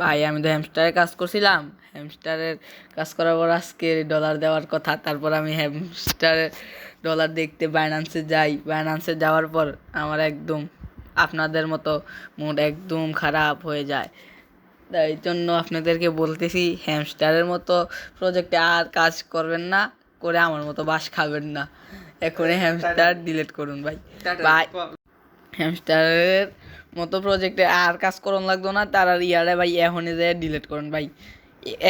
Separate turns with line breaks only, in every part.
ভাই আমি তো হ্যামস্টারে কাজ করছিলাম। হ্যামস্টারের কাজ করার পর আজকে ডলার দেওয়ার কথা। তারপর আমি হ্যামস্টারের ডলার দেখতে বাইনান্সে যাই। বাইনান্সে যাওয়ার পর আমার একদম আপনাদের মতো মুড একদম খারাপ হয়ে যায়। তাই জন্য আপনাদেরকে বলতেছি হ্যামস্টারের মতো প্রজেক্টে আর কাজ করবেন না করে আমার মতো বাস খাবেন না। এখনই হ্যামস্টার ডিলিট করুন ভাই। ভাই হ্যামস্টারের মতো প্রজেক্টে আর কাজ করুন লাগতো না তার আর ইয়ারে ভাই এখনই যে ডিলিট করুন ভাই।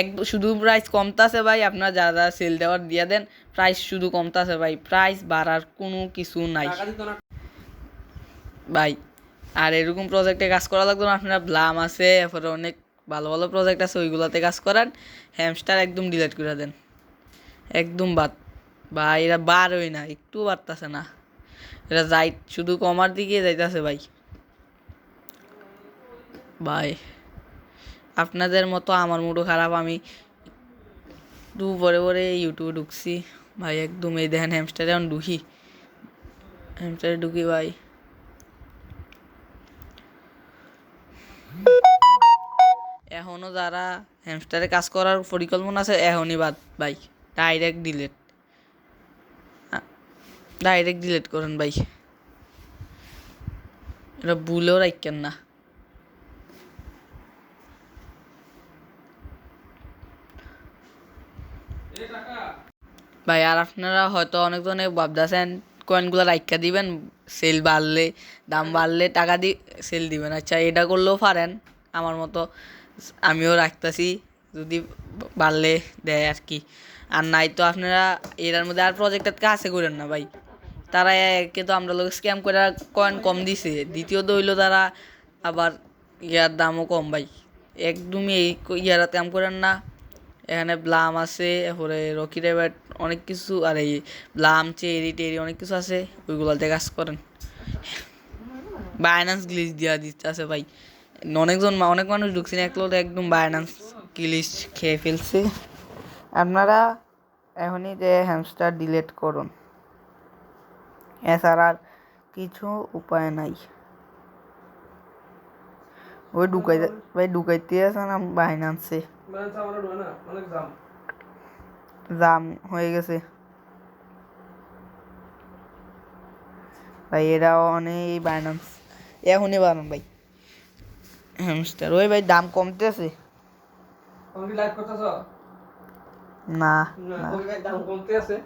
এক শুধু প্রাইস কমতাছে ভাই আপনারা যা যা সেল দেওয়ার দিয়ে দেন প্রাইস শুধু কমতাছে ভাই প্রাইস বাড়ার কোনো কিছু নাই। ভাই আর এরকম প্রজেক্টে কাজ করা লাগতো না আপনার ব্লাম আছে এরপরে অনেক ভালো ভালো প্রজেক্ট আছে ওইগুলোতে কাজ করান হ্যামস্টার একদম ডিলিট করে দেন। একদম বাদ বা এরা বাড়ই না একটু বাড়তাছে না। এরা যাই, শুধু কমার দিকে যাইতাছে ভাই। ভাই, আপনাদের মতো আমার মুডও খারাপ, আমি দু পরে পরে ইউটিউবে ঢুকছি। ভাই, একদম এই দেখেন হ্যামস্টারে এখন ঢুকি। হ্যামস্টারে ঢুকি ভাই। এখনও যারা হ্যামস্টারে কাজ করার পরিকল্পনা আছে, এখনই বাদ, ভাই। ডাইরেক্ট ডিলেট ডাইরেক্ট ডিলিট করেন ভাই। এটা ভুলেও রাখেন না। ভাই, আর আপনারা হয়তো অনেকজনে ভাবতেছেন কয়েনগুলো রাইখা দিবেন সেল বাড়লে, দাম বাড়লে টাকা দি সেল দিবেন। আচ্ছা এটা করলেও পারেন। আমার মতো আমিও রাখতেছি। যদি বাড়লে দেয় আর কি। আর নাই তো আপনারা এটার মধ্যে আর প্রজেক্টের কাছে করেন না ভাই। তারা একে তো আমরা লোক স্ক্যাম করে কয়েন কম দিছে। দ্বিতীয়ত হইল তারা আবার ইয়ার দামও কম ভাই। একদমই এই ইয়ার কাম করেন না। এখানে ব্লাম আছে, এরপরে রকি রেবাট অনেক কিছু, আর এই ব্লাম, চেরি টেরি অনেক কিছু আছে, ওইগুলোতে কাজ করেন। বাইন্যান্স গ্লিচ দিয়া দিতে আছে ভাই। অনেকজন অনেক মানুষ ঢুকছে না একলো একদম বাইন্যান্স গ্লিচ খেয়ে ফেলছে। আপনারা এখনই যে হ্যামস্টার ডিলিট করুন। এছাড়া আর কিছু উপায় নাই। ওই ঢুকাই ভাই ঢুকাইতে আছে না বাইন্যান্সে জাম। হয়ে গেছে। ভাই এরা অনেক বাইন্যান্স এখনই বানান ভাই। হ্যামস্টার ওই ভাই দাম কমতেছে।
তুমি লাইভ করতেছ?
না
না
না।
দাম কমতে আছে।